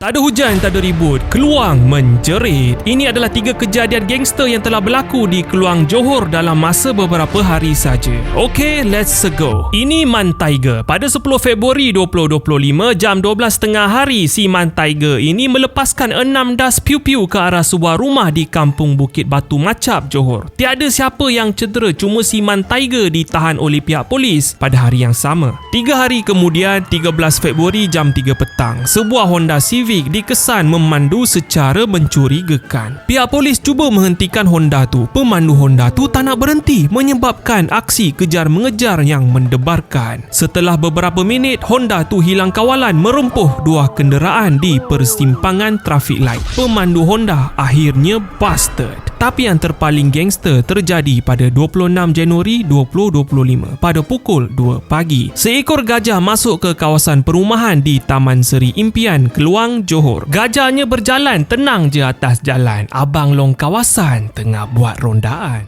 Tak ada hujan, tak ada ribut. Keluang menjerit. Ini adalah tiga kejadian gangster yang telah berlaku di Keluang Johor dalam masa beberapa hari saja. Okay, let's go. Ini Man Tiger. Pada 10 Februari 2025, jam 12.30 hari, si Man Tiger ini melepaskan enam das piu-piu ke arah sebuah rumah di kampung Bukit Batu Macap, Johor. Tiada siapa yang cedera, cuma si Man Tiger ditahan oleh pihak polis pada hari yang sama. Tiga hari kemudian, 13 Februari jam 3 petang, sebuah Honda Civic Civic dikesan memandu secara mencurigakan. Pihak polis cuba menghentikan Honda tu. Pemandu Honda tu tak nak berhenti menyebabkan aksi kejar mengejar yang mendebarkan. Setelah beberapa minit, Honda tu hilang kawalan merempuh dua kenderaan di persimpangan traffic light. Pemandu Honda akhirnya busted. Tapi yang terpaling gangster terjadi pada 26 Januari 2025 pada pukul 2 pagi. Seekor gajah masuk ke kawasan perumahan di Taman Seri Impian, Keluang, Johor. Gajahnya berjalan tenang je atas jalan. Abang long kawasan tengah buat rondaan.